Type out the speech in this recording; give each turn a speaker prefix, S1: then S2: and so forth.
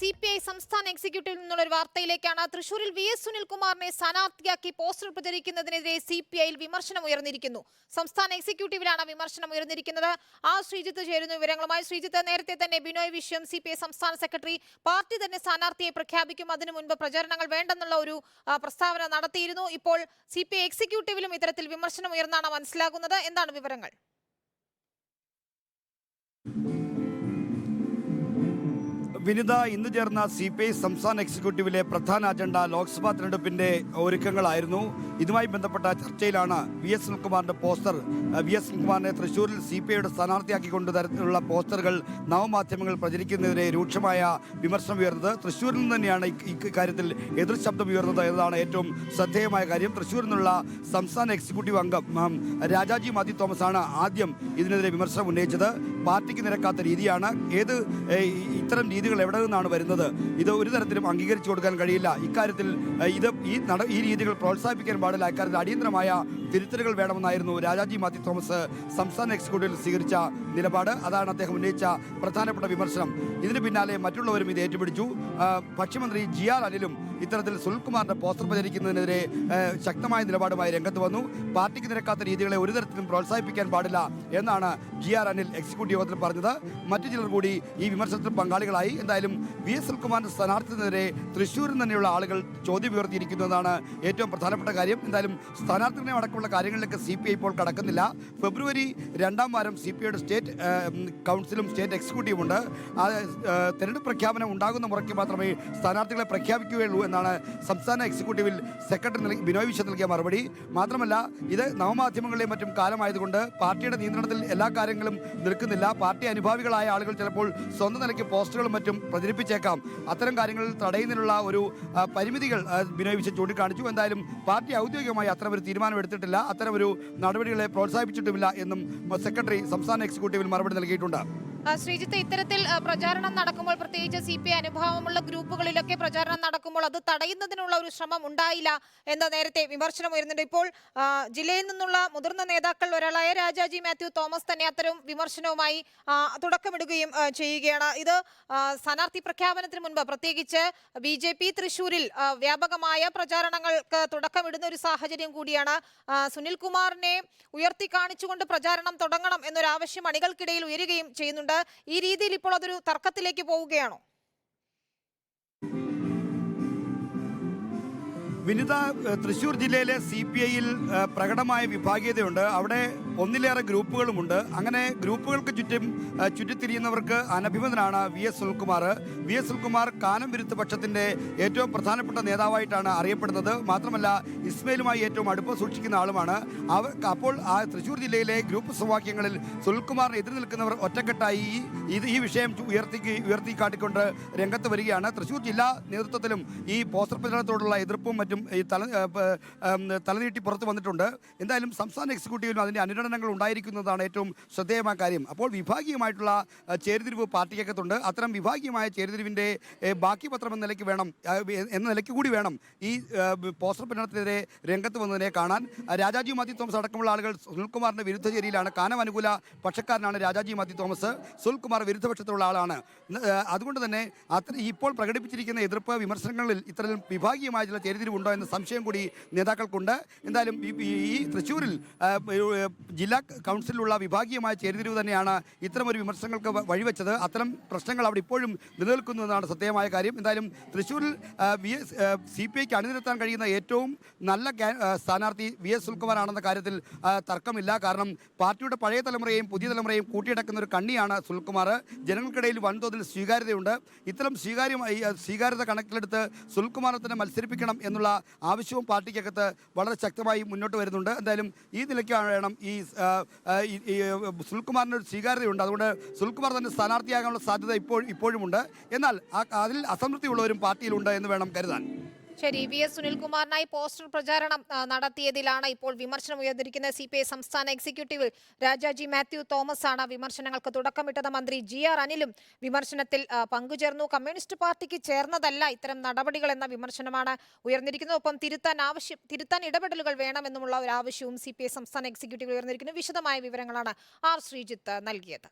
S1: C P I സംസ്ഥാന എക്സിക്യൂട്ടീവിൽ നിന്നുള്ള ഒരു വാർത്തയിലേക്കാണ്. തൃശൂരിൽ വി എസ് സുനിൽകുമാറിനെ സ്ഥാനാർത്ഥിയാക്കി പോസ്റ്റർ പ്രചരിക്കുന്നതിനെതിരെ സി പി ഐയിൽ വിമർശനം ഉയർന്നിരിക്കുന്നു. സംസ്ഥാന എക്സിക്യൂട്ടീവിലാണ് വിമർശനം ഉയർന്നിരിക്കുന്നത്. ആ ശ്രീജിത്ത് ചേരുന്ന വിവരങ്ങളുമായി. ശ്രീജിത്ത് നേരത്തെ തന്നെ ബിനോയ് വിശ്വം സി സംസ്ഥാന സെക്രട്ടറി പാർട്ടി തന്നെ സ്ഥാനാർത്ഥിയെ പ്രഖ്യാപിക്കും. അതിനു മുൻപ് പ്രചരണങ്ങൾ വേണ്ടെന്നുള്ള ഒരു പ്രസ്താവന നടത്തിയിരുന്നു. ഇപ്പോൾ സി എക്സിക്യൂട്ടീവിലും ഇത്തരത്തിൽ വിമർശനം ഉയർന്നാണ് മനസ്സിലാകുന്നത്. എന്താണ് വിവരങ്ങൾ?
S2: വിനിത ഇന്ന് ചേർന്ന സി പി ഐ സംസ്ഥാന എക്സിക്യൂട്ടീവിലെ പ്രധാന അജണ്ട ലോക്സഭാ തെരഞ്ഞെടുപ്പിന്റെ ഒരുക്കങ്ങളായിരുന്നു. ഇതുമായി ബന്ധപ്പെട്ട ചർച്ചയിലാണ് വി എസ് സുനിൽകുമാറിന്റെ പോസ്റ്റർ. വി എസ് സുനിൽകുമാറിനെ തൃശൂരിൽ സി പി ഐയുടെ സ്ഥാനാർത്ഥിയാക്കിക്കൊണ്ട് തരത്തിലുള്ള പോസ്റ്ററുകൾ നവമാധ്യമങ്ങൾ പ്രചരിക്കുന്നതിനെ രൂക്ഷമായ വിമർശനം ഉയർന്നത്. തൃശൂരിൽ നിന്ന് തന്നെയാണ് ഇക്കാര്യത്തിൽ എതിർ ശബ്ദം ഉയർന്നത് എന്നതാണ് ഏറ്റവും ശ്രദ്ധേയമായ കാര്യം. തൃശൂരിൽ നിന്നുള്ള സംസ്ഥാന എക്സിക്യൂട്ടീവ് അംഗം രാജാജി മാത്യു തോമസ് ആണ് ആദ്യം ഇതിനെതിരെ വിമർശനം ഉന്നയിച്ചത്. പാർട്ടിക്ക് നിരക്കാത്ത രീതിയാണ്. ഏത് ഇത്തരം രീതികൾ എവിടെ നിന്നാണ് വരുന്നത്? ഇത് ഒരു തരത്തിലും അംഗീകരിച്ചു കൊടുക്കാൻ കഴിയില്ല. ഇക്കാര്യത്തിൽ ഇത് ഈ നട ഈ രീതികൾ പ്രോത്സാഹിപ്പിക്കാൻ പാടില്ല. ഇക്കാര്യത്തിൽ അടിയന്തരമായ തിരുത്തലുകൾ വേണമെന്നായിരുന്നു രാജാജി മാത്യു തോമസ് സംസ്ഥാന എക്സിക്യൂട്ടീവിൽ സ്വീകരിച്ച നിലപാട്. അതാണ് അദ്ദേഹം ഉന്നയിച്ച പ്രധാനപ്പെട്ട വിമർശനം. ഇതിന് പിന്നാലെ മറ്റുള്ളവരും ഇത് ഏറ്റുപിടിച്ചു. ഭക്ഷ്യമന്ത്രി ജി ആർ അനിലും ഇത്തരത്തിൽ സുനിൽകുമാറിന്റെ പോസ്റ്റർ പ്രചരിക്കുന്നതിനെതിരെ ശക്തമായ നിലപാടുമായി രംഗത്ത് വന്നു. പാർട്ടിക്ക് നിരക്കാത്ത രീതികളെ ഒരു തരത്തിലും പ്രോത്സാഹിപ്പിക്കാൻ പാടില്ല എന്നാണ് ജി ആർ അനിൽ എക്സിക്യൂട്ടീവ് യോഗത്തിൽ പറഞ്ഞത്. മറ്റു ചിലർ കൂടി ഈ വിമർശനത്തിൽ പങ്കാളികളായി. എന്തായാലും വി എസ് സുൽകുമാറിന്റെ സ്ഥാനാർത്ഥിനെതിരെ തൃശ്ശൂരിൽ തന്നെയുള്ള ആളുകൾ ചോദ്യം ഉയർത്തിയിരിക്കുന്നതാണ് ഏറ്റവും പ്രധാനപ്പെട്ട കാര്യം. എന്തായാലും സ്ഥാനാർത്ഥികളെ അടക്കമുള്ള കാര്യങ്ങളിലേക്ക് സി പി ഐ ഇപ്പോൾ കടക്കുന്നില്ല. ഫെബ്രുവരി രണ്ടാം വാരം സി പി ഐയുടെ സ്റ്റേറ്റ് കൗൺസിലും സ്റ്റേറ്റ് എക്സിക്യൂട്ടീവും ഉണ്ട്. ആ തെരഞ്ഞെടുപ്പ് പ്രഖ്യാപനം ഉണ്ടാകുന്ന മുറയ്ക്ക് മാത്രമേ സ്ഥാനാർത്ഥികളെ പ്രഖ്യാപിക്കുകയുള്ളൂ എന്നാണ് സംസ്ഥാന എക്സിക്യൂട്ടീവിൽ സെക്രട്ടറി നൽകി ബിനോയ് വിശ്വം നൽകിയ മറുപടി. മാത്രമല്ല ഇത് നവമാധ്യമങ്ങളിലെയും മറ്റും കാലമായതുകൊണ്ട് പാർട്ടിയുടെ നിയന്ത്രണത്തിൽ എല്ലാ കാര്യങ്ങളും നിൽക്കുന്നില്ല. പാർട്ടി അനുഭാവികളായ ആളുകൾ ചിലപ്പോൾ സ്വന്തം നിലയ്ക്ക് പോസ്റ്ററുകളും മറ്റും പ്രചരിപ്പിച്ചേക്കാം. അത്തരം കാര്യങ്ങൾ തടയുന്നതിനുള്ള ഒരു പരിമിതികൾ ബിനോയ് വിശ്വം ചൂണ്ടിക്കാണിച്ചു. എന്തായാലും പാർട്ടി ഔദ്യോഗികമായി അത്തരമൊരു തീരുമാനമെടുത്തിട്ടില്ല അത്തരമൊരു നടപടികളെ പ്രോത്സാഹിപ്പിച്ചിട്ടുമില്ല എന്നും സെക്രട്ടറി സംസ്ഥാന എക്സിക്യൂട്ടീവിൽ മറുപടി നൽകിയിട്ടുണ്ട്.
S1: ശ്രീജിത്ത് ഇത്തരത്തിൽ പ്രചാരണം നടക്കുമ്പോൾ പ്രത്യേകിച്ച് സി പി ഐ അനുഭാവമുള്ള ഗ്രൂപ്പുകളിലൊക്കെ പ്രചാരണം നടക്കുമ്പോൾ അത് തടയുന്നതിനുള്ള ഒരു ശ്രമം ഉണ്ടായില്ല എന്ന നേരത്തെ വിമർശനം ഉയരുന്നുണ്ട്. ഇപ്പോൾ ജില്ലയിൽ നിന്നുള്ള മുതിർന്ന നേതാക്കൾ ഒരാളായ രാജാജി മാത്യു തോമസ് തന്നെ അത്തരം വിമർശനവുമായി തുടക്കമിടുകയും ചെയ്യുകയാണ്. ഇത് സ്ഥാനാർത്ഥി പ്രഖ്യാപനത്തിന് മുൻപ് പ്രത്യേകിച്ച് ബി ജെ പി തൃശൂരിൽ വ്യാപകമായ പ്രചാരണങ്ങൾക്ക് തുടക്കമിടുന്ന ഒരു സാഹചര്യം കൂടിയാണ്. സുനിൽകുമാറിനെ സുനിൽ ഉയർത്തി കാണിച്ചുകൊണ്ട് പ്രചാരണം തുടങ്ങണം എന്നൊരു ആവശ്യം അണികൾക്കിടയിൽ ഉയരുകയും ചെയ്യുന്നുണ്ട്. ഈ രീതിയിൽ ഇപ്പോൾ അതൊരു തർക്കത്തിലേക്ക് പോവുകയാണോ?
S2: വിനിത തൃശൂർ ജില്ലയിലെ സി പി ഐയിൽ പ്രകടമായ വിഭാഗീയതയുണ്ട്. അവിടെ ഒന്നിലേറെ ഗ്രൂപ്പുകളുമുണ്ട്. അങ്ങനെ ഗ്രൂപ്പുകൾക്ക് ചുറ്റും ചുറ്റിത്തിരിയുന്നവർക്ക് അനഭിമതനാണ് V S Sunilkumar. V S Sunilkumar Kanam വിരുദ്ധ പക്ഷത്തിന്റെ ഏറ്റവും പ്രധാനപ്പെട്ട നേതാവായിട്ടാണ് അറിയപ്പെടുന്നത്. മാത്രമല്ല ഇസ്മയിലുമായി ഏറ്റവും അടുപ്പം സൂക്ഷിക്കുന്ന ആളുമാണ്. അവർ അപ്പോൾ ആ തൃശ്ശൂർ ജില്ലയിലെ ഗ്രൂപ്പ് സമവാക്യങ്ങളിൽ സുനിൽകുമാറിന് എതിർ നിൽക്കുന്നവർ ഒറ്റക്കെട്ടായി ഇത് ഈ വിഷയം ഉയർത്തി ഉയർത്തി കാട്ടിക്കൊണ്ട് രംഗത്ത് വരികയാണ്. തൃശ്ശൂർ ജില്ലാ നേതൃത്വത്തിലും ഈ പോസ്റ്റർ പ്രചരണത്തോടുള്ള എതിർപ്പും മറ്റും ഈ തല തലനീട്ടി പുറത്തു വന്നിട്ടുണ്ട്. എന്തായാലും സംസ്ഥാന എക്സിക്യൂട്ടീവിലും അതിന്റെ അനുരണനങ്ങൾ ഉണ്ടായിരിക്കുന്നതാണ് ഏറ്റവും ശ്രദ്ധേയമായ കാര്യം. അപ്പോൾ വിഭാഗീയമായിട്ടുള്ള ചേരുതിരിവ് പാർട്ടിക്കകത്തുണ്ട്. അത്തരം വിഭാഗീയമായ ചേരിതിരിവിന്റെ ബാക്കി പത്രം എന്ന നിലയ്ക്ക് വേണം എന്ന നിലയ്ക്ക് കൂടി വേണം ഈ പോസ്റ്റർ പ്രചരണത്തിനെതിരെ രംഗത്ത് വന്നതിനെ കാണാൻ. രാജാജി മാത്യു തോമസ് അടക്കമുള്ള ആളുകൾ സുനിൽകുമാറിന്റെ വിരുദ്ധ ചേരിയിലാണ് കാനം അനുകൂല പക്ഷക്കാരനാണ് രാജാജി മാത്യു തോമസ്. സുനിൽകുമാർ വിരുദ്ധപക്ഷത്തുള്ള ആളാണ്. അതുകൊണ്ട് തന്നെ അത്ര ഇപ്പോൾ പ്രകടിപ്പിച്ചിരിക്കുന്ന എതിർപ്പ് വിമർശനങ്ങളിൽ ഇത്തരം വിഭാഗീയമായ ചില ചേരിതിരിവുണ്ടോ എന്ന സംശയം കൂടി നേതാക്കൾക്കുണ്ട്. എന്തായാലും ഈ- തൃശ്ശൂരിൽ ജില്ലാ കൗൺസിലുള്ള വിഭാഗീയമായ ചേരിതിരിവ് തന്നെയാണ് ഇത്തരമൊരു വിമർശനങ്ങൾക്ക് വഴിവെച്ചത്. അത്തരം പ്രശ്നങ്ങൾ അവിടെ ഇപ്പോഴും നിലനിൽക്കുന്നു എന്നതാണ് സത്യമായ കാര്യം. എന്തായാലും തൃശ്ശൂരിൽ വി എസ് സി പി ഐക്ക് അണിനിരത്താൻ കഴിയുന്ന ഏറ്റവും നല്ല സ്ഥാനാർത്ഥി വി എസ് സുൽകുമാറാണെന്ന കാര്യത്തിൽ തർക്കമില്ല. കാരണം പാർട്ടിയുടെ പഴയ തലമുറയെയും പുതിയ തലമുറയെയും കൂട്ടിയടക്കുന്ന ഒരു കണ്ണിയാണ് സുൽകുമാർ ജനങ്ങൾക്കിടയിൽ വൻതോതിൽ സ്വീകാര്യതയുണ്ട്. ഇത്തരം സ്വീകാര്യമായി സ്വീകാര്യത കണക്കിലെടുത്ത് സുൽകുമാറിനെ തന്നെ മത്സരിപ്പിക്കണം എന്നുള്ള ആവശ്യവും പാർട്ടിക്കകത്ത് വളരെ ശക്തമായി മുന്നോട്ട് വരുന്നുണ്ട്. എന്തായാലും ഈ നിലയ്ക്കാണ് വേണം ഈ സുൽകുമാറിന് ഒരു സ്വീകാര്യതയുണ്ട്. അതുകൊണ്ട് സുൽകുമാർ തന്നെ സ്ഥാനാർത്ഥിയാകാനുള്ള സാധ്യത ഇപ്പോൾ ഇപ്പോഴുമുണ്ട്. എന്നാൽ അതിൽ അസംതൃപ്തിയുള്ളവരും പാർട്ടിയിലുണ്ട് എന്ന് വേണം കരുതാൻ.
S1: ശരി വി എസ് സുനിൽകുമാറിനായി പോസ്റ്റർ പ്രചാരണം നടത്തിയതിലാണ് ഇപ്പോൾ വിമർശനം ഉയർന്നിരിക്കുന്ന സി പി ഐ സംസ്ഥാന എക്സിക്യൂട്ടീവ് രാജാജി മാത്യു തോമസ് ആണ് വിമർശനങ്ങൾക്ക് തുടക്കമിട്ടത്. മന്ത്രി ജി ആർ അനിലും വിമർശനത്തിൽ പങ്കുചേർന്നു. കമ്മ്യൂണിസ്റ്റ് പാർട്ടിക്ക് ചേർന്നതല്ല ഇത്തരം നടപടികൾ എന്ന വിമർശനമാണ് ഉയർന്നിരിക്കുന്നത്. ഒപ്പം തിരുത്താൻ ആവശ്യം തിരുത്താൻ ഇടപെടലുകൾ വേണമെന്നുമുള്ള ഒരു ആവശ്യവും സി പി ഐ സംസ്ഥാന എക്സിക്യൂട്ടീവ് ഉയർന്നിരിക്കുന്നു. വിശദമായ വിവരങ്ങളാണ് ആർ ശ്രീജിത്ത് നൽകിയത്.